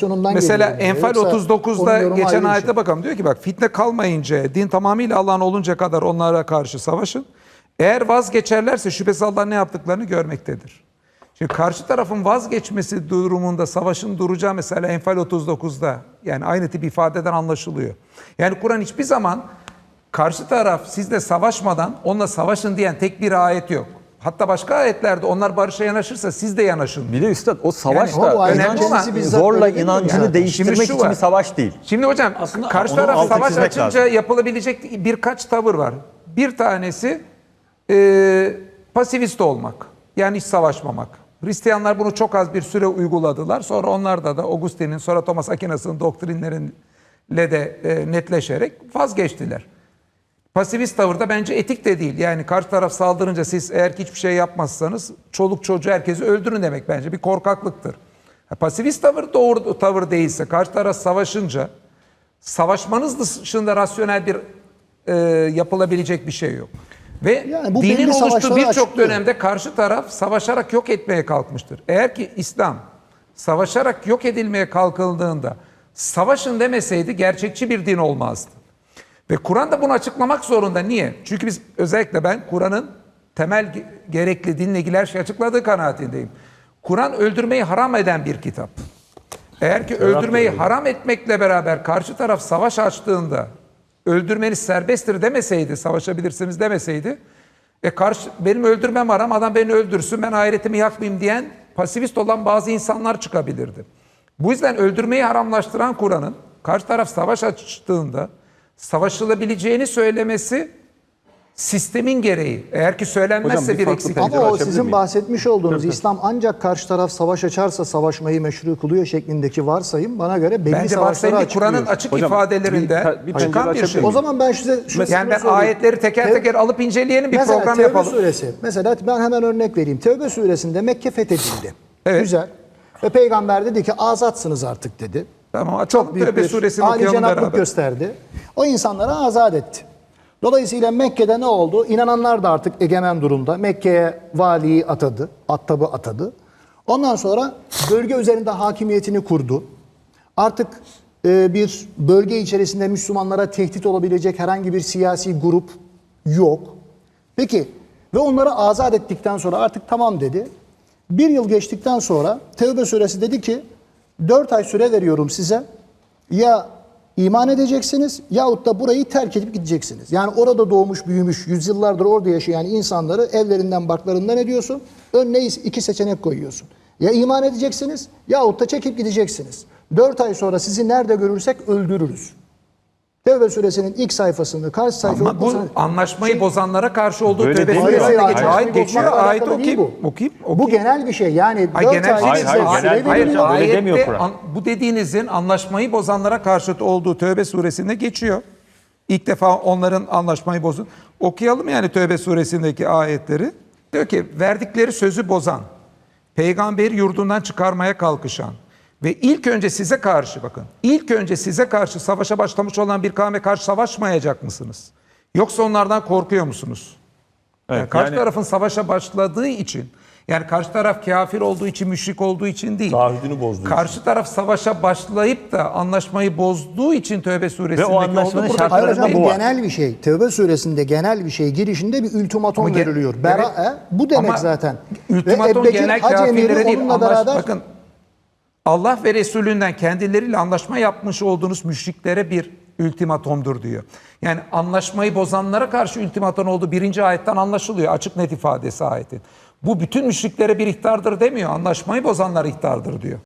Sonundan Mesela. Enfal Yoksa 39'da onun yorumu geçen ayete şey. bakalım. Diyor ki bak fitne kalmayınca, din tamamıyla Allah'ın olunca kadar onlara karşı savaşın. Eğer vazgeçerlerse şüphesiz Allah ne yaptıklarını görmektedir. Şimdi karşı tarafın vazgeçmesi durumunda savaşın duracağı mesela Enfal 39'da yani aynı tip ifadeden anlaşılıyor. Yani Kur'an hiçbir zaman karşı taraf sizle savaşmadan onunla savaşın diyen tek bir ayet yok. Hatta başka ayetlerde onlar barışa yanaşırsa siz de yanaşın. Bir de üstad o savaş Yani da o önemli olan bizzat zorla öyle değil mi inancını yani? değiştirmek Şimdi şu için var. bir savaş değil. Şimdi hocam Aslında karşı taraf savaş çizmek açınca lazım. yapılabilecek birkaç tavır var. Bir tanesi e, pasivist olmak. Yani hiç savaşmamak. Hristiyanlar bunu çok az bir süre uyguladılar. Sonra onlar da da Augustin'in sonra Thomas Aquinas'ın doktrinleriyle de e, netleşerek vazgeçtiler. Pasivist tavırda bence etik de değil. Yani karşı taraf saldırınca siz eğer ki hiçbir şey yapmazsanız çoluk çocuğu herkesi öldürün demek bence bir korkaklıktır. Pasivist tavır doğru tavır değilse karşı taraf savaşınca savaşmanız dışında rasyonel bir e, yapılabilecek bir şey yok. Ve Yani bu dinin oluştuğu birçok dönemde karşı taraf savaşarak yok etmeye kalkmıştır. Eğer ki İslam savaşarak yok edilmeye kalkıldığında savaşın demeseydi gerçekçi bir din olmazdı. Ve Kur'an da bunu açıklamak zorunda. Niye? Çünkü biz özellikle ben Kur'an'ın temel ge- gerekli dinle ilgili her şeyi açıkladığı kanaatindeyim. Kur'an öldürmeyi haram eden bir kitap. Eğer ki öldürmeyi haram etmekle beraber karşı taraf savaş açtığında öldürmeniz serbesttir demeseydi, savaşabilirsiniz demeseydi, e karşı benim öldürmem haram, adam beni öldürsün, ben ahiretimi yakmayayım diyen pasivist olan bazı insanlar çıkabilirdi. Bu yüzden öldürmeyi haramlaştıran Kur'an'ın karşı taraf savaş açtığında savaşılabileceğini söylemesi sistemin gereği. Eğer ki söylenmezse Hocam bir bir eksik. Ama o sizin miyim? bahsetmiş olduğunuz İslam ancak karşı taraf savaş açarsa savaşmayı meşru kılıyor şeklindeki varsayım bana göre belli Bence savaşları açıklıyor. Kur'an'ın açık Hocam, ifadelerinde bir- bir çıkan bir şey. O zaman ben size şunu Yani ben sorayım. ayetleri teker Tev- teker alıp inceleyelim bir Mesela program Tevbe yapalım. suresi. Mesela ben hemen örnek vereyim. Tevbe suresinde Mekke fethedildi. Evet. Güzel. Ve peygamber dedi ki azatsınız artık dedi. Tamam açalım Büyük Tövbe suresini âli okuyalım cenaplık beraber. gösterdi. O insanları azat etti. Dolayısıyla Mekke'de ne oldu? İnananlar da artık egemen durumda. Mekke'ye valiyi atadı, attabı atadı. Ondan sonra bölge üzerinde hakimiyetini kurdu. Artık e, bir bölge içerisinde Müslümanlara tehdit olabilecek herhangi bir siyasi grup yok. Peki ve onları azat ettikten sonra artık tamam dedi. Bir yıl geçtikten sonra Tevbe suresi dedi ki dört ay süre veriyorum size. Ya iman edeceksiniz yahut da burayı terk edip gideceksiniz. Yani orada doğmuş büyümüş yüzyıllardır orada yaşayan insanları evlerinden barklarından ediyorsun. Önüne iki seçenek koyuyorsun. Ya iman edeceksiniz yahut da çekip gideceksiniz. Dört ay sonra sizi nerede görürsek öldürürüz. Tevbe suresinin ilk sayfasını karşı sayfa Ama bu anlaşmayı bozanlara karşı olduğu değil mi? suresinde Hayır, geçiyor. hayır, geçiyor. Ayet okuyayım. bu. Okuyayım. Bu okuyayım. genel bir şey. Yani Ay, 4 genel şey Hayır, hayır, genel- Hayır, veriliyor. Öyle demiyor Kur'an. an- bu dediğinizin anlaşmayı bozanlara karşı olduğu Tövbe suresinde geçiyor. İlk defa onların anlaşmayı bozun. Okuyalım yani Tövbe suresindeki ayetleri. Diyor ki verdikleri sözü bozan, peygamberi yurdundan çıkarmaya kalkışan ve ilk önce size karşı bakın, ilk önce size karşı savaşa başlamış olan bir kavme karşı savaşmayacak mısınız? Yoksa onlardan korkuyor musunuz? Yani Evet, karşı yani- tarafın savaşa başladığı için, yani karşı taraf kafir olduğu için, müşrik olduğu için değil. Taahhüdünü bozduğu Karşı taraf savaşa başlayıp da anlaşmayı bozduğu için Tövbe suresindeki Ve o anlaşmanın oldu. Burada hocam bu genel bir şey. Tevbe suresinde genel bir şey. Girişinde bir ultimatum Ama veriliyor. Evet. Bera'e bu demek Ama zaten. Ultimatum Ebu Bekir genel kafirlere değil. Anlaş, beraber bakın Allah ve Resulünden kendileriyle anlaşma yapmış olduğunuz müşriklere bir ultimatomdur diyor. Yani anlaşmayı bozanlara karşı ultimatom olduğu birinci ayetten anlaşılıyor. Açık net ifadesi ayetin. Bu bütün müşriklere bir ihtardır demiyor. Anlaşmayı bozanlara ihtardır diyor.